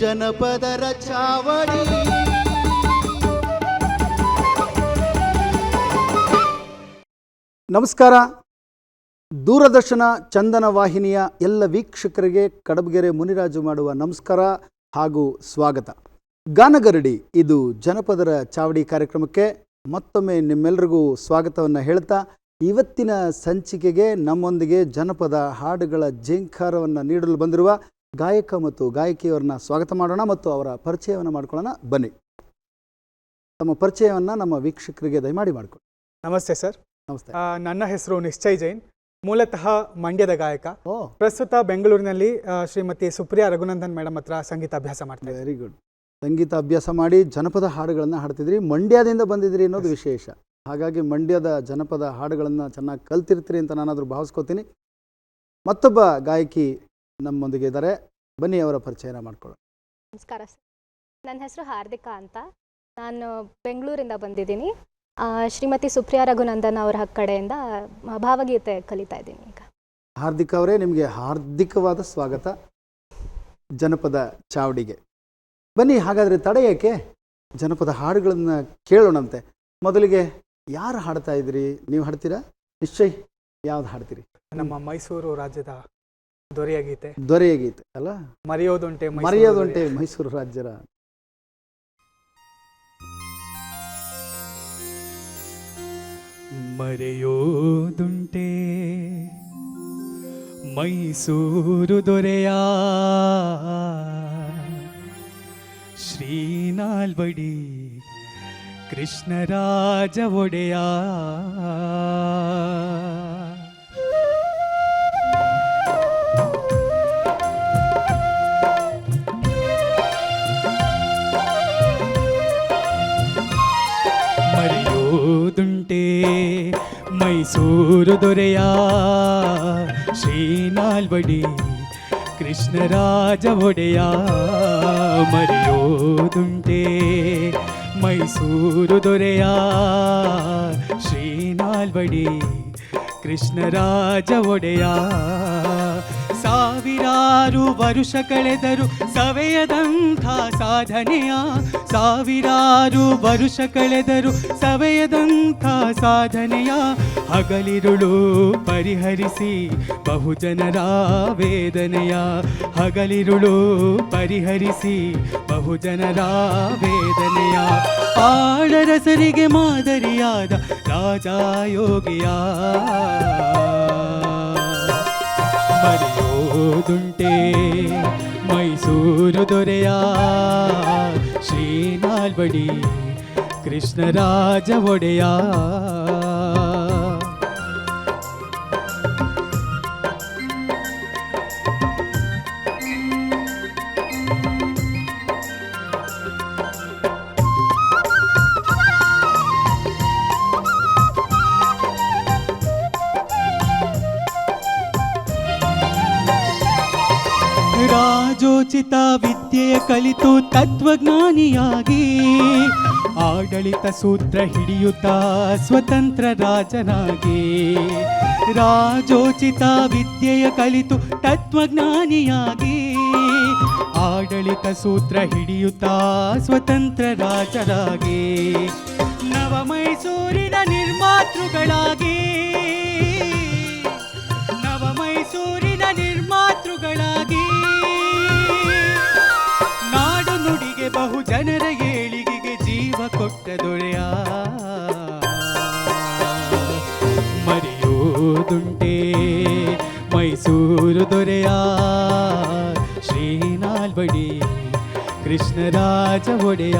ಜನಪದರ ಚಾವಡಿ ನಮಸ್ಕಾರ. ದೂರದರ್ಶನ ಚಂದನ ವಾಹಿನಿಯ ಎಲ್ಲ ವೀಕ್ಷಕರಿಗೆ ಕಡಬಗೆರೆ ಮುನಿರಾಜು ಮಾಡುವ ನಮಸ್ಕಾರ ಹಾಗೂ ಸ್ವಾಗತ. ಗಾನಗರಡಿ, ಇದು ಜನಪದರ ಚಾವಡಿ ಕಾರ್ಯಕ್ರಮಕ್ಕೆ ಮತ್ತೊಮ್ಮೆ ನಿಮ್ಮೆಲ್ಲರಿಗೂ ಸ್ವಾಗತವನ್ನು ಹೇಳ್ತಾ, ಇವತ್ತಿನ ಸಂಚಿಕೆಗೆ ನಮ್ಮೊಂದಿಗೆ ಜನಪದ ಹಾಡುಗಳ ಜೇಂಕಾರವನ್ನು ನೀಡಲು ಬಂದಿರುವ ಗಾಯಕ ಮತ್ತು ಗಾಯಕಿಯವರನ್ನ ಸ್ವಾಗತ ಮಾಡೋಣ ಮತ್ತು ಅವರ ಪರಿಚಯವನ್ನು ಮಾಡ್ಕೊಳ್ಳೋಣ. ಬನ್ನಿ. ತಮ್ಮ ಪರಿಚಯವನ್ನು ನಮ್ಮ ವೀಕ್ಷಕರಿಗೆ ದಯಮಾಡಿ ಮಾಡ್ಕೊಳ್ಳಿ. ನಮಸ್ತೆ ಸರ್. ನಮಸ್ತೆ. ನನ್ನ ಹೆಸರು ನಿಶ್ಚಯ್ ಜೈನ್. ಮೂಲತಃ ಮಂಡ್ಯದ ಗಾಯಕ. ಪ್ರಸ್ತುತ ಬೆಂಗಳೂರಿನಲ್ಲಿ ಶ್ರೀಮತಿ ಸುಪ್ರಿಯಾ ರಘುನಂದನ್ ಮೇಡಮ್ ಹತ್ರ ಸಂಗೀತ ಅಭ್ಯಾಸ ಮಾಡ್ತಾರೆ ವೆರಿ ಗುಡ್ ಸಂಗೀತ ಅಭ್ಯಾಸ ಮಾಡಿ ಜನಪದ ಹಾಡುಗಳನ್ನು ಹಾಡ್ತಿದ್ರಿ. ಮಂಡ್ಯದಿಂದ ಬಂದಿದ್ರಿ ಅನ್ನೋದು ವಿಶೇಷ. ಹಾಗಾಗಿ ಮಂಡ್ಯದ ಜನಪದ ಹಾಡುಗಳನ್ನು ಚೆನ್ನಾಗಿ ಕಲ್ತಿರ್ತೀರಿ ಅಂತ ನಾನಾದರೂ ಭಾವಿಸ್ಕೋತೀನಿ. ಮತ್ತೊಬ್ಬ ಗಾಯಕಿ ನಮ್ಮೊಂದಿಗೆ ಇದ್ದಾರೆ. ಬನ್ನಿ ಅವರ ಪರಿಚಯನ ಮಾಡ್ಕೊಳ್ಳೋಣ. ನಮಸ್ಕಾರ ಸರ್. ನನ್ನ ಹೆಸರು ಹಾರ್ದಿಕಾ ಅಂತ. ನಾನು ಬೆಂಗಳೂರಿಂದ ಬಂದಿದ್ದೀನಿ. ಶ್ರೀಮತಿ ಸುಪ್ರಿಯಾ ರಘುನಂದನ್ ಅವರ ಕಡೆಯಿಂದ ಭಾವಗೀತೆ ಕಲಿತಾ ಇದ್ದೀನಿ ಈಗ. ಹಾರ್ದಿಕ ಅವರೇ ನಿಮಗೆ ಹಾರ್ದಿಕವಾದ ಸ್ವಾಗತ. ಜನಪದ ಚಾವಡಿಗೆ. ಬನ್ನಿ ಹಾಗಾದರೆ ತಡೆಯಕ್ಕೆ ಏಕೆ? ಜನಪದ ಹಾಡುಗಳನ್ನು ಕೇಳೋಣಂತೆ. ಮೊದಲಿಗೆ ಯಾರು ಹಾಡ್ತಾ ಇದ್ದೀರಿ? ನೀವು ಹಾಡ್ತೀರಾ? ನಿಶ್ಚಯ್ ಯಾವ್ದು ಹಾಡ್ತೀರಿ? ನಮ್ಮ ಮೈಸೂರು ರಾಜ್ಯದ ದೊರೆಯ ಗೀತೆ ದೊರೆಯ ಗೀತೆ ಅಲ್ಲ? ಮರೆಯೋದುಂಟೆ ಮೈಸೂರು ಮರೆಯೋದುಂಟೆ ಮೈಸೂರು ರಾಜ್ಯರ ಮರೆಯೋದುಂಟೆ. ಮೈಸೂರು ದೊರೆಯ. ಶ್ರೀನಾಲ್ಬಡಿ ಕೃಷ್ಣರಾಜ ಒಡೆಯ. ಮೈಸೂರು ದೊರೆಯ ಶ್ರೀನಾಲ್ಬಡಿ ಕೃಷ್ಣರಾಜ ಒಡೆಯ ಮರೆಯೋದುಂಟೆ ಮೈಸೂರು ದೊರೆಯ ಶ್ರೀನಾಲ್ಬಡಿ ಕೃಷ್ಣರಾಜ ಒಡೆಯ ಸಾವಿರಾರು ವರುಷ ಕಳೆದರು ಸವೆಯದಂಥ ಸಾಧನೆಯ, ಸಾವಿರಾರು ವರುಷ ಕಳೆದರು ಸವೆಯದಂಥ ಸಾಧನೆಯ ಹಗಲಿರುಳು ಪರಿಹರಿಸಿ ಬಹುಜನರ ವೇದನೆಯ ಹಗಲಿರುಳು ಪರಿಹರಿಸಿ ಬಹುಜನರ ವೇದನೆಯ ಆಡರಸರಿಗೆ ಮಾದರಿಯಾದ ರಾಜಾ ಯೋಗಿಯ ಮರೆಯೋದುಂಟೆ ಮೈಸೂರು ದೊರೆಯ. ಶ್ರೀನಾಲ್ಬಡಿ ಕೃಷ್ಣರಾಜ ಒಡೆಯ. ರಾಜೋಚಿತ ವಿದ್ಯೆಯ ಕಲಿತು ತತ್ವಜ್ಞಾನಿಯಾಗಿ ಆಡಳಿತ ಸೂತ್ರ ಹಿಡಿಯುತ್ತ ಸ್ವತಂತ್ರ ರಾಜನಾಗಿ ರಾಜೋಚಿತ ವಿದ್ಯೆಯ ಕಲಿತು ತತ್ವಜ್ಞಾನಿಯಾಗಿ ಆಡಳಿತ ಸೂತ್ರ ಹಿಡಿಯುತ್ತ ಸ್ವತಂತ್ರ ರಾಜರಾಗಿ ನವ ಮೈಸೂರಿನ ನಿರ್ಮಾತೃಗಳಾಗಿ ಕೃಷ್ಣರಾಜ ಒಡೆಯ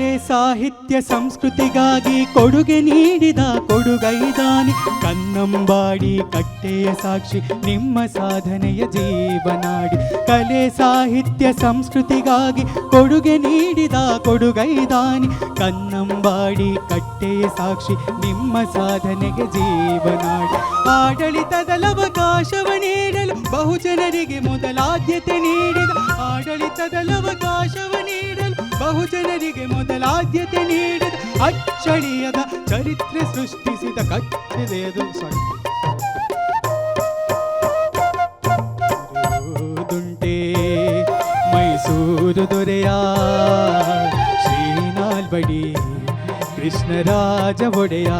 ಕಲೆ ಸಾಹಿತ್ಯ ಸಂಸ್ಕೃತಿಗಾಗಿ ಕೊಡುಗೆ ನೀಡಿದ ಕೊಡುಗೈದಾನಿ ಕನ್ನಂಬಾಡಿ ಕಟ್ಟೆಯ ಸಾಕ್ಷಿ, ನಿಮ್ಮ ಸಾಧನೆಯ ಜೀವನಾಡಿ. ಕಲೆ ಸಾಹಿತ್ಯ ಸಂಸ್ಕೃತಿಗಾಗಿ ಕೊಡುಗೆ ನೀಡಿದ ಕೊಡುಗೈದಾನಿ ಕನ್ನಂಬಾಡಿ ಕಟ್ಟೆಯ ಸಾಕ್ಷಿ, ನಿಮ್ಮ ಸಾಧನೆಗೆ ಜೀವನಾಡಿ. ಆಡಳಿತದ ಅವಕಾಶವ ನೀಡಲು ಬಹುಜನರಿಗೆ ಮೊದಲಾದ್ಯತೆ ನೀಡಿದ. ಆಡಳಿತದ ಅವಕಾಶವ ನೀಡಲು ಬಹುಜನರಿಗೆ ಮೊದಲಾದ್ಯತೆ ನೀಡಿದ ಅಚ್ಚಳಿಯದ ಚರಿತ್ರೆ ಸೃಷ್ಟಿಸಿದ ಕಚ್ಚದೆಯದು ದುಂಟೆ ಮೈಸೂರು ದೊರೆಯ ಶ್ರೀನಾಲ್ಬಡಿ ಕೃಷ್ಣರಾಜ ಒಡೆಯ.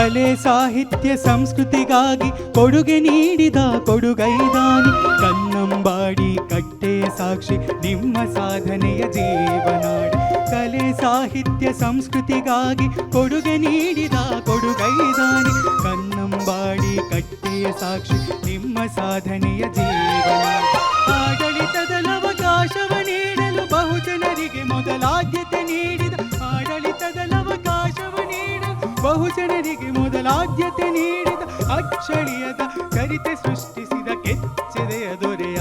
ಕಲೆ ಸಾಹಿತ್ಯ ಸಂಸ್ಕೃತಿಗಾಗಿ ಕೊಡುಗೆ ನೀಡಿದ ಕೊಡುಗೈದಾನಿ. ಕನ್ನಂಬಾಡಿ ಕಟ್ಟೆ ಸಾಕ್ಷಿ ನಿಮ್ಮ ಸಾಧನೆಯ ಜೀವನಾಡಿ. ಕಲೆ ಸಾಹಿತ್ಯ ಸಂಸ್ಕೃತಿಗಾಗಿ ಕೊಡುಗೆ ನೀಡಿದ ಕೊಡುಗೈದಾನಿ. ಕನ್ನಂಬಾಡಿ ಕಟ್ಟೆ ಸಾಕ್ಷಿ ನಿಮ್ಮ ಸಾಧನೆಯ ಜೀವನಾಡಿ. ಬಹುಜನರಿಗೆ ಮೊದಲಾದ್ಯತೆ ನೀಡಿದ ಅಕ್ಷಳಿಯದ ಕರಿತೆ ಸೃಷ್ಟಿಸಿದ ಕೆಚ್ಚೆದೆಯ ದೊರೆಯ.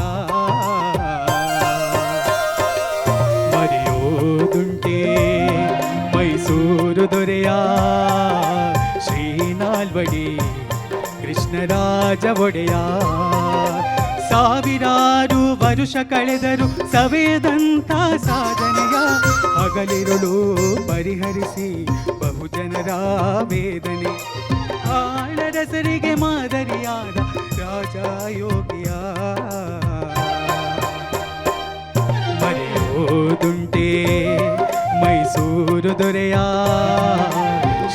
ಮರೆಯೋದುಂಟೆ ಮೈಸೂರು ದೊರೆಯ. ಶ್ರೀನಾಲ್ವಡಿ, ಕೃಷ್ಣರಾಜ ಒಡೆಯ. ಸಾವಿರಾರು ವರುಷ ಕಳೆದರು ಸವೆಯದಂತ ಸಾಧನೆಯ ಹಗಲಿರುಳು ಪರಿಹರಿಸಿ ಬಹುಜನರ ವೇದನೆ ಆಳರಸರಿಗೆ ಮಾದರಿಯಾದ ರಾಜ ಯೋಗಿಯ. ಮರೆಯೋದುಂಟೆ ಮೈಸೂರು ದೊರೆಯ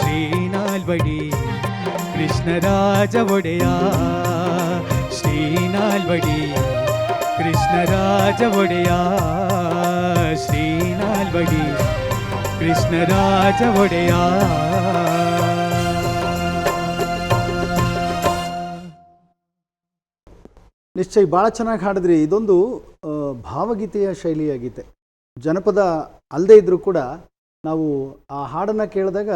ಶ್ರೀನಾಲ್ವಡಿ ಕೃಷ್ಣರಾಜ ಒಡೆಯ. ಶ್ರೀನಾಲ್ವಡಿ ಕೃಷ್ಣರಾಜ ಒಡೆಯ. ಶ್ರೀನಾಲ್ವಡಿ ಕೃಷ್ಣರಾಜ ಒಡೆಯ ನಿಶ್ಚಯ, ಭಾಳ ಚೆನ್ನಾಗಿ ಹಾಡಿದ್ರಿ. ಇದೊಂದು ಭಾವಗೀತೆಯ ಶೈಲಿಯ ಗೀತೆ ಜನಪದ ಅಲ್ಲದೆ ಇದ್ರೂ ಕೂಡ ನಾವು ಆ ಹಾಡನ್ನು ಕೇಳಿದಾಗ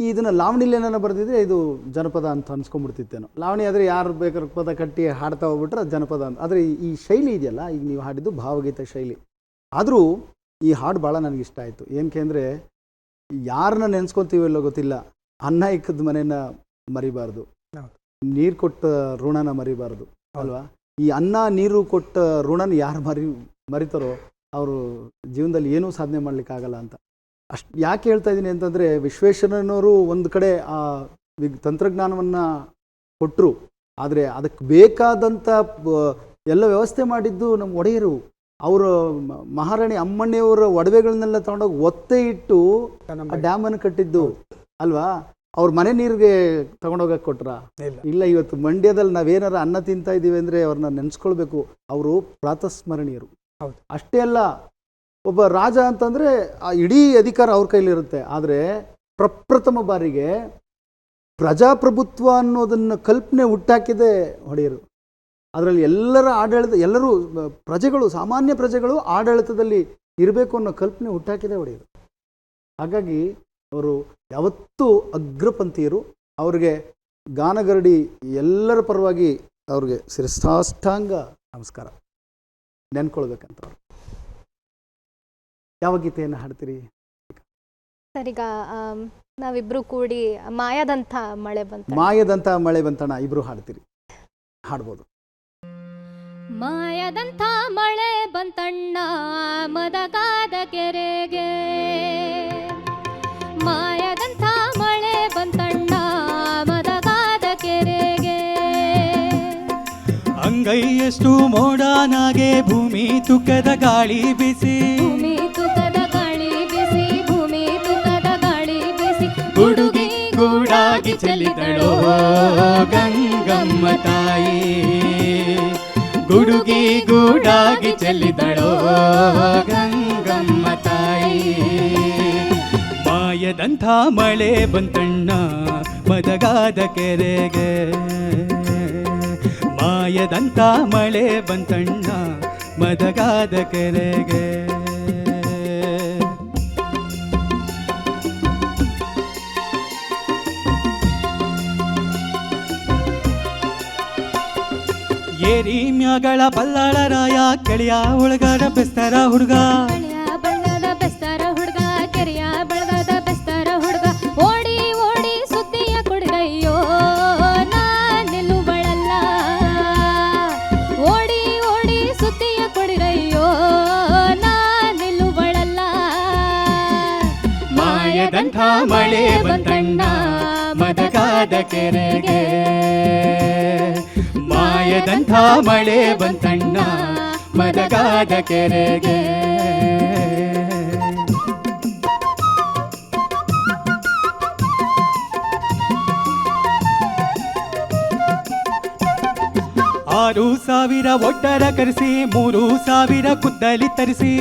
ಇದನ್ನು ಲಾವಣಿಲಿ ಬರ್ದಿದ್ರೆ ಬರೆದಿದ್ರೆ ಇದು ಜನಪದ ಅಂತ ಅನ್ಸ್ಕೊಂಡ್ಬಿಡ್ತಿತ್ತೇನು. ಲಾವಣಿ ಆದರೆ ಯಾರು ಬೇಕಾದ್ರೂ ಪದ ಕಟ್ಟಿ ಹಾಡ್ತಾ ಹೋಗ್ಬಿಟ್ರೆ ಜನಪದ ಅಂತ. ಆದರೆ ಈ ಶೈಲಿ ಇದೆಯಲ್ಲ, ಈಗ ನೀವು ಹಾಡಿದ್ದು ಭಾವಗೀತೆ ಶೈಲಿ. ಆದರೂ ಈ ಹಾಡು ಭಾಳ ನನಗೆ ಇಷ್ಟ ಆಯಿತು. ಏನಕ್ಕೆ ಅಂದರೆ ಯಾರನ್ನ ನೆನೆಸ್ಕೊತೀವಲ್ಲೋ ಗೊತ್ತಿಲ್ಲ ಅನ್ನ ಇಕ್ಕದ ಮನೆನ ಮರಿಬಾರ್ದು. ನೀರು ಕೊಟ್ಟ ಋಣನ ಮರಿಬಾರ್ದು ಅಲ್ವಾ? ಈ ಅನ್ನ ನೀರು ಕೊಟ್ಟ ಋಣನ ಯಾರು ಮರಿ ಮರಿತಾರೋ ಅವರು ಜೀವನದಲ್ಲಿ ಏನೂ ಸಾಧನೆ ಮಾಡಲಿಕ್ಕಾಗಲ್ಲ ಅಂತ. ಅಷ್ಟು ಯಾಕೆ ಹೇಳ್ತಾ ಇದ್ದೀನಿ ಅಂತಂದರೆ ವಿಶ್ವೇಶ್ವರನವರು ಒಂದು ಕಡೆ ಆ ತಂತ್ರಜ್ಞಾನವನ್ನು ಕೊಟ್ಟರು ಆದರೆ ಅದಕ್ಕೆ ಬೇಕಾದಂಥ ಎಲ್ಲ ವ್ಯವಸ್ಥೆ ಮಾಡಿದ್ದು ನಮ್ಮ ಒಡೆಯರು. ಅವರು ಮಹಾರಾಣಿ ಅಮ್ಮಣ್ಣಿಯವರ ಒಡವೆಗಳನ್ನೆಲ್ಲ ತಗೊಂಡೋಗಿ ಒತ್ತೆ ಇಟ್ಟು ಆ ಡ್ಯಾಮನ್ನು ಕಟ್ಟಿದ್ದು. ಅಲ್ವಾ? ಅವ್ರ ಮನೆ ನೀರಿಗೆ ತಗೊಂಡೋಗಕ್ಕೆ ಕೊಟ್ರ? ಇಲ್ಲ. ಇಲ್ಲ ಇವತ್ತು ಮಂಡ್ಯದಲ್ಲಿ ನಾವೇನಾರ ಅನ್ನ ತಿಂತಾ ಇದ್ದೀವಿ ಅಂದರೆ ಅವ್ರನ್ನ ನೆನೆಸ್ಕೊಳ್ಬೇಕು. ಅವರು ಪ್ರಾತಸ್ಮರಣೀಯರು. ಅಷ್ಟೇ ಅಲ್ಲ ಒಬ್ಬ ರಾಜ ಅಂತಂದರೆ ಆ ಇಡೀ ಅಧಿಕಾರ ಅವ್ರ ಕೈಲಿರುತ್ತೆ. ಆದರೆ ಪ್ರಪ್ರಥಮ ಬಾರಿಗೆ ಪ್ರಜಾಪ್ರಭುತ್ವ ಅನ್ನೋದನ್ನು ಕಲ್ಪನೆ ಹುಟ್ಟಾಕಿದೆ ಹೊಡೆಯರು ಅದರಲ್ಲಿ ಎಲ್ಲರ ಆಡಳಿತ ಎಲ್ಲರೂ ಪ್ರಜೆಗಳು ಸಾಮಾನ್ಯ ಪ್ರಜೆಗಳು ಆಡಳಿತದಲ್ಲಿ ಇರಬೇಕು ಅನ್ನೋ ಕಲ್ಪನೆ ಹುಟ್ಟಾಕಿದೆ ಒಡೆಯರು. ಹಾಗಾಗಿ ಅವರು ಯಾವತ್ತೂ ಅಗ್ರಪಂಥೀಯರು ಅವ್ರಿಗೆ ಗಾನಗರಡಿ ಎಲ್ಲರ ಪರವಾಗಿ ಅವ್ರಿಗೆ ಶಿರಸಾಷ್ಟಾಂಗ ನಮಸ್ಕಾರ. ನೆನ್ಕೊಳ್ಬೇಕಂತ ಅವರು ಯಾವ ಗೀತೆಯನ್ನು ಹಾಡ್ತೀರಿ? ಸರಿಗ ನಾವಿಬ್ರು ಕೂಡಿ ಮಾಯದಂಥ ಮಳೆ ಬಂತ ಮಾಯದಂಥ ಮಳೆ ಬಂತಣ್ಣ ಇಬ್ರು ಹಾಡ್ತೀರಿ. ಹಾಡ್ಬೋದು. ಮಾಯದಂಥ ಮಳೆ ಬಂತಣ್ಣ ಮದಗಾದ ಕೆರೆಗೆ. ಮಾಯದಂಥ ಮಳೆ ಬಂತಣ್ಣ ಮದಗಾದ ಕೆರೆಗೆ. ಅಂಗೈಯಷ್ಟು ಮೋಡನಾಗೆ ಭೂಮಿ ತುಕ್ಕದ ಗಾಳಿ ಬಿಸಿ. ಭೂಮಿ ತುಕದ ಗಾಳಿ ಬಿಸಿ ಭೂಮಿ ತುಕದ ಗಾಳಿ ಬಿಸಿ. ಗುಡುಗಿ ಗೂಡಾಗಿ ಚೆಲ್ಲಿದಳೋ ಗಂಗಮ್ಮ ತಾಯಿ ಗುಡುಗಿ ಗೂಡಾಗಿ ಚೆಲ್ಲಿದಳೋ ಗಂಗಮ್ಮ ತಾಯಿ. ಮಾಯದಂಥ ಮಳೆ ಬಂತಣ್ಣ ಮದಗಾದ ಕೆರೆಗೆ. ಮಾಯದಂಥ ಮಳೆ ಬಂತಣ್ಣ ಮದಗಾದ ಕೆರೆಗೆ. ಏರಿ ಮ್ಯಾಗಳ ಬಲ್ಲಾಳ ರಾಯ ಕೆಳಿಯ ಒಳಗಾರ ಬೆಸ್ತರ ಹುಡುಗ. ಬಣ್ಣದ ಬೆಸ್ತಾರ ಹುಡುಗ ಕೆರೆಯ ಬಳಗದ ಬೆಸ್ತಾರ ಹುಡುಗ. ಓಡಿ ಓಡಿ ಸುದ್ದಿಯ ಕುಡಿದಯ್ಯೋ ನಾ ನಿಲ್ಲುವಳಲ್ಲ ಓಡಿ ಓಡಿ ಸುದ್ದಿಯ ಕುಡಿದಯ್ಯೋ ನಾ ನಿಲ್ಲುವಳಲ್ಲ ಮಾಯದಂಥ ಮಳೆ ಬಂತಣ್ಣ ಮದಕಾದ ಕೆರೆಗೆ. ಮಾಯದಂಥ ಮಳೆ ಬಂತಣ್ಣ ಮದಗಾದ ಕೆರೆಗೆ. ಆರು ಸಾವಿರ ಒಟ್ಟರ ಕರೆಸಿ ಮೂರು ಸಾವಿರ ಕುದ್ದಲಿ ತರಿಸಿ.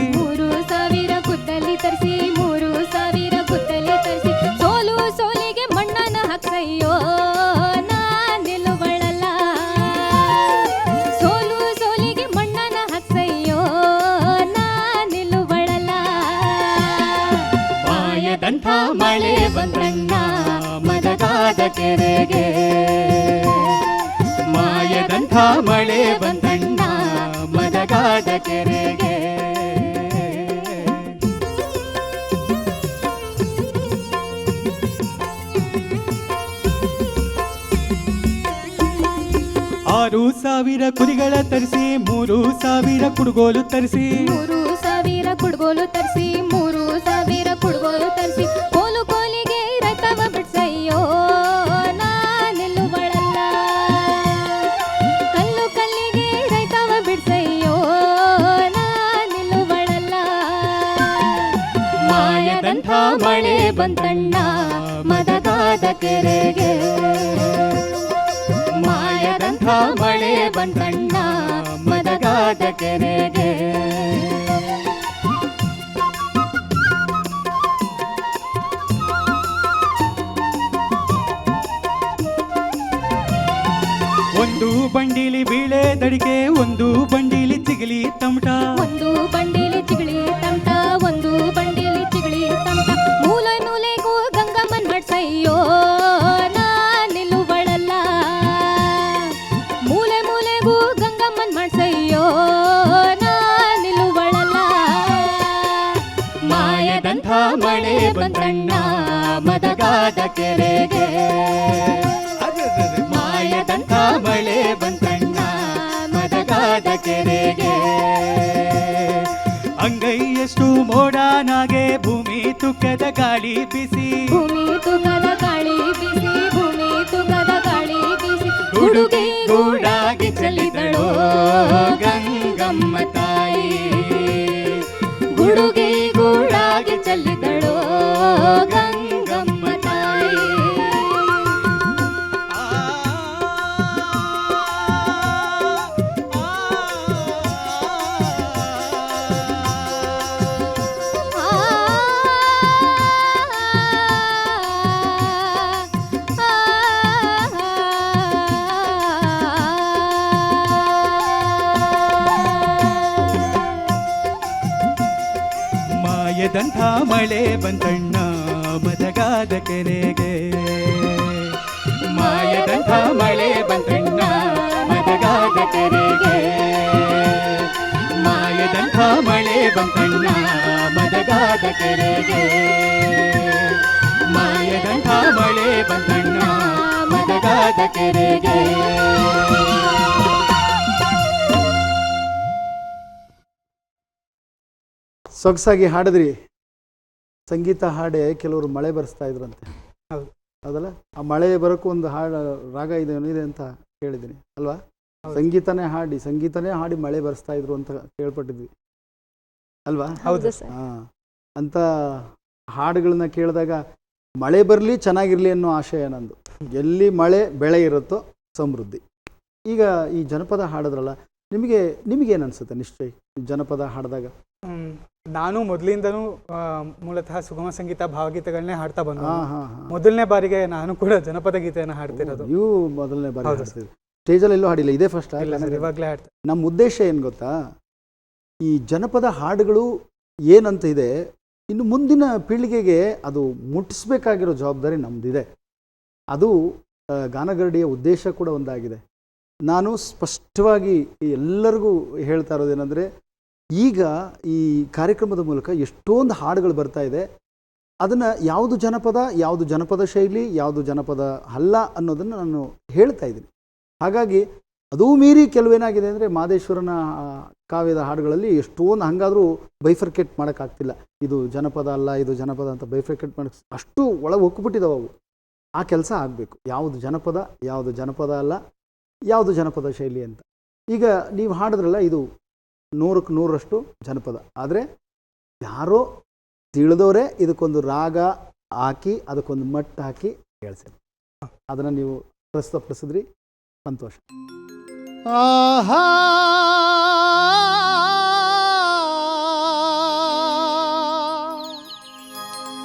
ಮದಗಾದ ಕೆರೆಗೆ. ಆರು ಸಾವಿರ ಕುರಿಗಳ ತರಿಸಿ ಮೂರು ಸಾವಿರ ಕುಡುಗೋಲು ತರಿಸಿ. ಮೂರು ಸಾವಿರ ಕುಡುಗೋಲು ತರಿಸಿ ಕೆರೆಗೆ. ಮಾಯದಂಥ ಮಳೆ ಬಂದಣ್ಣ ಮದಗಾದ ಕೆರೆಗೆ. ಒಂದು ಬಂಡಿಲಿ ಬೀಳೆ ದಡಿಕೆ ಒಂದು ಬಂಡಿಲಿ ಚಿಗಲಿ ತಮಟ. ಒಂದು ಬಂಡಿಲಿ ಚಿಗಳಿ ತಮಟ ಒಂದು ಕೆರೆಗೆ ಮಾಯದಂತ ಮಳೆ ಬಂತಣ್ಣ ಮದಗಾದ ಕೆರೆಗೆ. ಅಂಗೈಯಷ್ಟು ಮೋಡನಾಗೆ ಭೂಮಿ ತುಕ್ಕದ ಗಾಳಿ ಬಿಸಿ. ಭೂಮಿ ತುಕದ ಗಾಳಿ ಬಿಸಿ ಭೂಮಿ ತುಕದ ಗಾಳಿ ಬಿಸಿ. ಹುಡುಗಿ ಗೂಡಾಗಿ ಚೆಲ್ಲಿದಳು ಗಂಗಮ್ಮ ತಾಯಿ. ಹುಡುಗಿ ಗೂಡಾಗಿ ಚೆಲ್ಲಿದಳು ಗಂಗಮ್ಮ ಮಳೆ ಬಂತಣ್ಣ ಮದಗಾದ ಕೆರೆಗೆ. ಮಾಯದಂಥ ಮಳೆ ಬಂತಣ್ಣ ಮದಗಾದ ಕೆರೆಗೆ. ಮಾಯದಂಥ ಮಳೆ ಬಂತಣ್ಣ ಮದಗಾದ ಕೆರೆಗೆ. ಮಾಯದಂಥ ಮಳೆ ಬಂತಣ್ಣ ಮದಗಾದ ಕೆರೆಗೆ. ಸೊಗಸಾಗಿ ಹಾಡಿದ್ರಿ. ಸಂಗೀತ ಹಾಡೆ ಕೆಲವರು ಮಳೆ ಬರೆಸ್ತಾ ಇದ್ರಂತೆ. ಹೌದು. ಅದಲ್ಲ ಆ ಮಳೆ ಬರೋಕ್ಕೂ ಒಂದು ಹಾಡು ರಾಗ ಇದೆ ಇದೆ ಅಂತ ಕೇಳಿದ್ದೀನಿ ಅಲ್ವಾ? ಸಂಗೀತನೇ ಹಾಡಿ ಸಂಗೀತನೇ ಹಾಡಿ ಮಳೆ ಬರೆಸ್ತಾ ಇದ್ರು ಅಂತ ಕೇಳ್ಪಟ್ಟಿದ್ವಿ ಅಲ್ವಾ? ಹೌದು ಹಾ ಅಂತ ಹಾಡುಗಳನ್ನ ಕೇಳಿದಾಗ ಮಳೆ ಬರಲಿ ಚೆನ್ನಾಗಿರಲಿ ಅನ್ನೋ ಆಶಯ ನಂದು. ಎಲ್ಲಿ ಮಳೆ ಬೆಳೆ ಇರುತ್ತೋ ಸಮೃದ್ಧಿ. ಈಗ ಈ ಜನಪದ ಹಾಡಿದ್ರಲ್ಲ ನಿಮಗೆ ನಿಮಗೇನು ಅನಿಸುತ್ತೆ ನಿಶ್ಚಯ ಜನಪದ ಹಾಡಿದಾಗ. ನಾನು ಮೊದಲಿಂದನೂ ಮೂಲತಃ ಸುಗಮ ಸಂಗೀತ ಭಾವಗೀತೆಗಳನ್ನೇ ಹಾಡ್ತಾ ಬಂದ. ಮೊದಲನೇ ಬಾರಿಗೆ ನಾನು ಕೂಡ ಜನಪದ ಗೀತೆಯನ್ನು ಹಾಡ್ತಿರೋದು. ಇವು ಮೊದಲನೇ ಬಾರಿ ಸ್ಟೇಜಲ್ಲಿ ಎಲ್ಲೂ ಹಾಡಿಲ್ಲ ಇದೇ ಫಸ್ಟ್ ಇವಾಗಲೇ ಹಾಡ್ತಾ. ನಮ್ಮ ಉದ್ದೇಶ ಏನು ಗೊತ್ತಾ? ಈ ಜನಪದ ಹಾಡುಗಳು ಏನಂತ ಇದೆ ಇನ್ನು ಮುಂದಿನ ಪೀಳಿಗೆಗೆ ಅದು ಮುಟ್ಟಿಸ್ಬೇಕಾಗಿರೋ ಜವಾಬ್ದಾರಿ ನಮ್ಮದಿದೆ ಅದು ಗಾನಗರಡಿಯ ಉದ್ದೇಶ ಕೂಡ ಒಂದಾಗಿದೆ. ನಾನು ಸ್ಪಷ್ಟವಾಗಿ ಎಲ್ಲರಿಗೂ ಹೇಳ್ತಾ ಇರೋದೇನೆಂದರೆ ಈಗ ಈ ಕಾರ್ಯಕ್ರಮದ ಮೂಲಕ ಎಷ್ಟೊಂದು ಹಾಡುಗಳು ಬರ್ತಾ ಇದೆ. ಅದನ್ನು ಯಾವುದು ಜನಪದ ಯಾವುದು ಜನಪದ ಶೈಲಿ, ಯಾವುದು ಜನಪದ ಅಲ್ಲ ಅನ್ನೋದನ್ನು ನಾನು ಹೇಳ್ತಾ ಇದ್ದೀನಿ. ಹಾಗಾಗಿ ಅದೂ ಮೀರಿ ಕೆಲವೇನಾಗಿದೆ ಅಂದರೆ ಮಾದೇಶ್ವರನ ಕಾವ್ಯದ ಹಾಡುಗಳಲ್ಲಿ ಎಷ್ಟೊಂದು ಹಂಗಾದರೂ ಬೈಫರ್ಕೇಟ್ ಮಾಡೋಕ್ಕಾಗ್ತಿಲ್ಲ. ಇದು ಜನಪದ ಅಲ್ಲ, ಇದು ಜನಪದ ಅಂತ ಬೈಫರ್ಕೇಟ್ ಮಾಡೋಕ್ಕೆ ಅಷ್ಟು ಒಳಗೆ ಒಕ್ಕುಬಿಟ್ಟಿದ್ದಾವೆ ಅವು. ಆ ಕೆಲಸ ಆಗಬೇಕು. ಯಾವುದು ಜನಪದ ಯಾವುದು ಜನಪದ ಅಲ್ಲ, ಯಾವುದು ಜನಪದ ಶೈಲಿ ಅಂತ. ಈಗ ನೀವು ಹಾಡಿದ್ರಲ್ಲ, ಇದು ನೂರಕ್ಕೆ ನೂರರಷ್ಟು ಜನಪದ. ಆದರೆ ಯಾರೋ ತಿಳಿದವರೇ ಇದಕ್ಕೊಂದು ರಾಗ ಹಾಕಿ, ಅದಕ್ಕೊಂದು ಮಟ್ಟ ಹಾಕಿ ಹೇಳ್ತೀನಿ ಅದನ್ನು ನೀವು ಪ್ರಸ್ತುತಪಡಿಸಿದ್ರಿ. ಸಂತೋಷ. ಆಹಾ!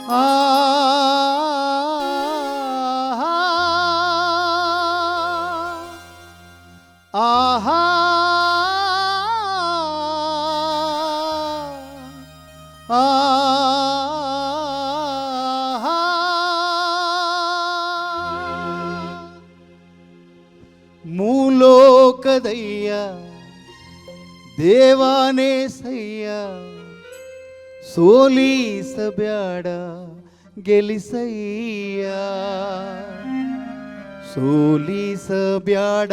ಆಹಾ! ದೇವಾನೇ ಸಯ್ಯ ಸೋಲಿಸಬ್ಯಾಡ ಗೆಲಿಸಯ್ಯ. ಸೋಲಿಸಬ್ಯಾಡ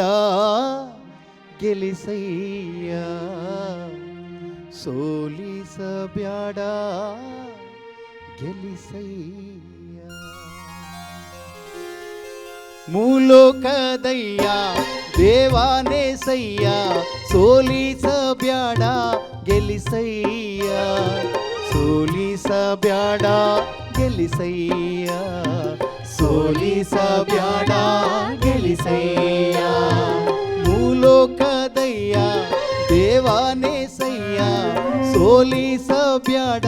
ಗೆಲಿಸಯ್ಯ ಸೋಲಿಸಬ್ಯಾಡ ಗೆಲಿಸಯ್ಯ. ಮೂಲೋಕದಯ್ಯ ದೇವಾನೇ ಸಯ್ಯ ಸೋಲಿಸಬ್ಯಾಡ ಗೆಲಿಸಯ್ಯ ಸೋಲಿಸಬ್ಯಾಡ ಗೆಲಿಸಯ್ಯ ಸೋಲಿಸಬ್ಯಾಡ ಗೆಲಿಸಯ್ಯ ಮೂಲೋಕದಯ್ಯ ದೇವಾನೇ ಸಯ್ಯ ಸೋಲಿಸಬ್ಯಾಡ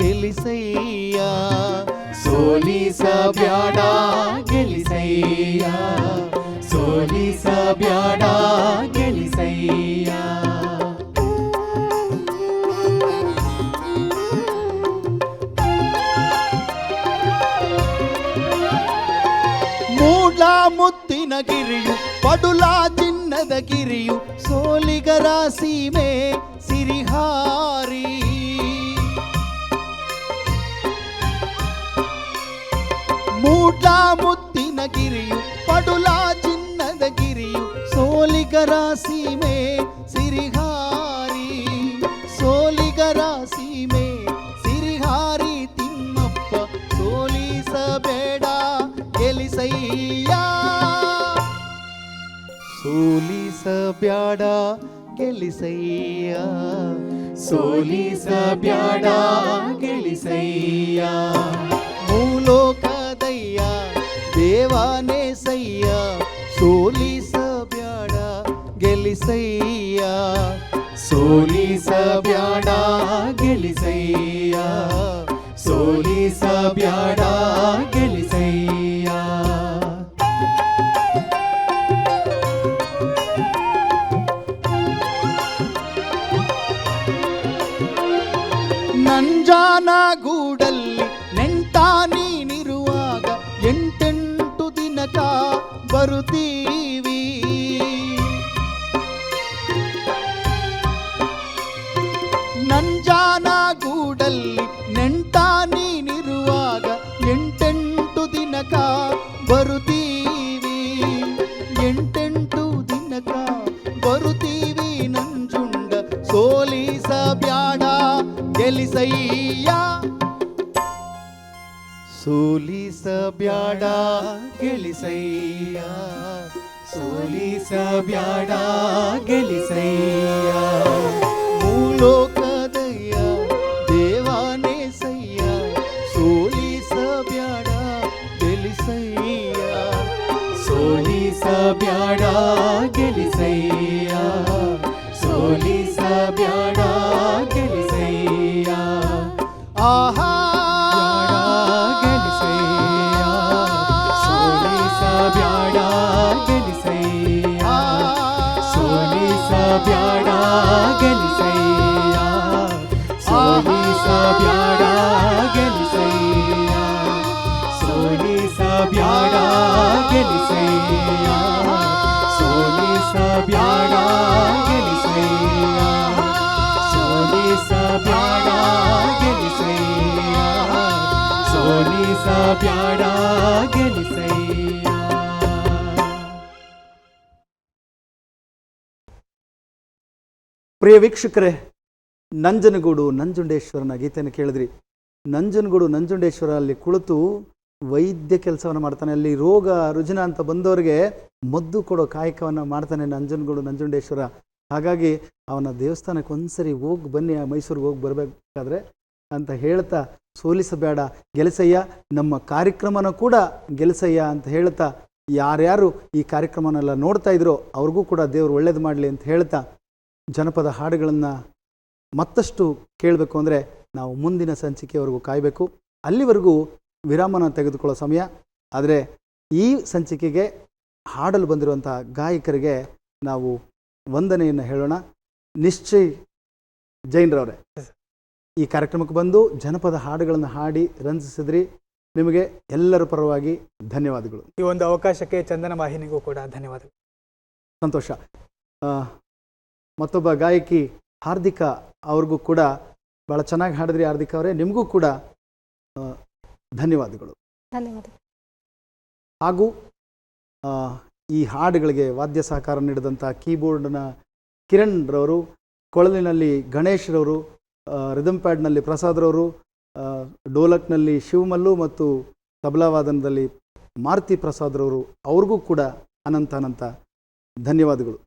ಗೆಲಿಸಯ್ಯ ಸೋಲಿಸಬ್ಯಾಡ ಗೆಲಿಸಯ್ಯ ಸೋಲಿಸಬ್ಯಾಡ ಗೆಲಿಸಯ್ಯ ಮೂಡ್ಲ ಮುತ್ತಿನ ಗಿರಿಯು ಪಡುಲ ಚಿನ್ನದ ಗಿರಿಯು ಸೋಲಿಗರ ಸೀಮೆ ಸಿರಿಹಾರಿ. ಮೂಡ್ಲ ಮುತ್ತಿನ ಗಿರಿಯು, ಪಡುಲ ಚಿನ್ನದ ಗಿರಿಯು, ಸೋಲಿಗರ ಸೀಮೆ ಸಿರಿಹಾರಿ. ಸೋಲಿಗರ ಸೀಮೆ ಸಿರಿಹಾರಿ ತಿಮ್ಮಪ್ಪ, ಸೋಲಿಸಬೇಡ ಗೆಲಿಸಯ್ಯ ಸೋಲಿಸಬೇಡ ಗೆಲಿಸಯ್ಯ ಸೋಲಿಸಬೇಡ ಗೆಲಿಸಯ್ಯ ದೇವಾನೇ ಸಯ್ಯ ಸೋಲಿಸಬ್ಯಾಡ ಗೆಲಿಸಯ್ಯ. ಸೋಲಿಸಬ್ಯಾಡ ಗೆಲಿಸಯ್ಯ ಸೋಲಿಸಬ್ಯಾಡ ಗೆಲಿಸಯ್ಯ. ನಂಜಾನ ಗೆಲಿಸಯ್ಯ ಸೋಲಿಸಬ್ಯಾಡ ಗೆಲಿಸಯ್ಯ. ಸೋಲಿಸಬ್ಯಾಡ ಗೆಲಿಸಯ್ಯ. ಪ್ರಿಯ ವೀಕ್ಷಕರೇ ನಂಜನಗೂಡು ನಂಜುಂಡೇಶ್ವರನ ಗೀತೆಯನ್ನು ಕೇಳಿದ್ರಿ. ನಂಜನಗೂಡು ನಂಜುಂಡೇಶ್ವರ ಅಲ್ಲಿ ಕುಳಿತು ವೈದ್ಯ ಕೆಲಸವನ್ನು ಮಾಡ್ತಾನೆ. ಅಲ್ಲಿ ರೋಗ, ರುಜಿನ ಅಂತ ಬಂದವರಿಗೆ ಮದ್ದು ಕೊಡೋ ಕಾಯಕವನ್ನು ಮಾಡ್ತಾನೆ ನಂಜನಗೂಡು ನಂಜುಂಡೇಶ್ವರ. ಹಾಗಾಗಿ ಅವನ ದೇವಸ್ಥಾನಕ್ಕೆ ಒಂದ್ಸರಿ ಹೋಗಿ ಬನ್ನಿ, ಆ ಮೈಸೂರಿಗೆ ಹೋಗಿ ಬರಬೇಕಾದ್ರೆ ಅಂತ ಹೇಳ್ತಾ, ಸೋಲಿಸಬೇಡ, ಗೆಲಸಯ್ಯ, ನಮ್ಮ ಕಾರ್ಯಕ್ರಮನ ಕೂಡ ಗೆಲಸಯ್ಯ ಅಂತ ಹೇಳ್ತಾ, ಯಾರ್ಯಾರು ಈ ಕಾರ್ಯಕ್ರಮನೆಲ್ಲ ನೋಡ್ತಾ ಇದ್ರೋ ಅವ್ರಿಗೂ ಕೂಡ ದೇವರು ಒಳ್ಳೇದು ಮಾಡಲಿ ಅಂತ ಹೇಳ್ತಾ, ಜನಪದ ಹಾಡುಗಳನ್ನು ಮತ್ತಷ್ಟು ಕೇಳಬೇಕು ಅಂದರೆ ನಾವು ಮುಂದಿನ ಸಂಚಿಕೆವರೆಗೂ ಕಾಯಬೇಕು. ಅಲ್ಲಿವರೆಗೂ ವಿರಾಮನ ತೆಗೆದುಕೊಳ್ಳೋ ಸಮಯ. ಆದರೆ ಈ ಸಂಚಿಕೆಗೆ ಹಾಡಲು ಬಂದಿರುವಂಥ ಗಾಯಕರಿಗೆ ನಾವು ವಂದನೆಯನ್ನು ಹೇಳೋಣ. ನಿಶ್ಚಯ್ ಜೈನ್ರವರೇ ಈ ಕಾರ್ಯಕ್ರಮಕ್ಕೆ ಬಂದು ಜನಪದ ಹಾಡುಗಳನ್ನು ಹಾಡಿ ರಂಜಿಸಿದ್ರಿ. ನಿಮಗೆ ಎಲ್ಲರ ಪರವಾಗಿ ಧನ್ಯವಾದಗಳು. ಈ ಒಂದು ಅವಕಾಶಕ್ಕೆ ಚಂದನ ವಾಹಿನಿಗೂ ಕೂಡ ಧನ್ಯವಾದಗಳು. ಸಂತೋಷ. ಮತ್ತೊಬ್ಬ ಗಾಯಕಿ ಹಾರ್ದಿಕ ಅವ್ರಿಗೂ ಕೂಡ ಭಾಳ ಚೆನ್ನಾಗಿ ಹಾಡಿದ್ರಿ ಹಾರ್ದಿಕ ಅವರೇ. ನಿಮಗೂ ಕೂಡ ಧನ್ಯವಾದಗಳು. ಧನ್ಯವಾದ ಹಾಗೂ ಈ ಹಾಡುಗಳಿಗೆ ವಾದ್ಯ ಸಹಕಾರ ನೀಡಿದಂಥ ಕೀಬೋರ್ಡ್ನ ಕಿರಣ್ ರವರು ಕೊಳಲಿನಲ್ಲಿ ಗಣೇಶ್ ರವರು ರಿದಮ್ ಪ್ಯಾಡ್ನಲ್ಲಿ ಪ್ರಸಾದ್ರವರು ಡೋಲಕ್ನಲ್ಲಿ ಶಿವಮಲ್ಲು ಮತ್ತು ತಬಲಾವಾದನದಲ್ಲಿ ಮಾರುತಿ ಪ್ರಸಾದ್ರವರು ಅವ್ರಿಗೂ ಕೂಡ ಅನಂತ ಅನಂತ ಧನ್ಯವಾದಗಳು.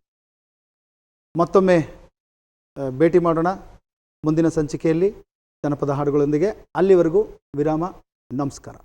ಮತ್ತೊಮ್ಮೆ ಭೇಟಿ ಮಾಡೋಣ. ಮುಂದಿನ ಸಂಚಿಕೆಯಲ್ಲಿ ಜನಪದ ಹಾಡುಗಳೊಂದಿಗೆ ಅಲ್ಲಿವರೆಗೂ ವಿರಾಮ. ನಮಸ್ಕಾರ.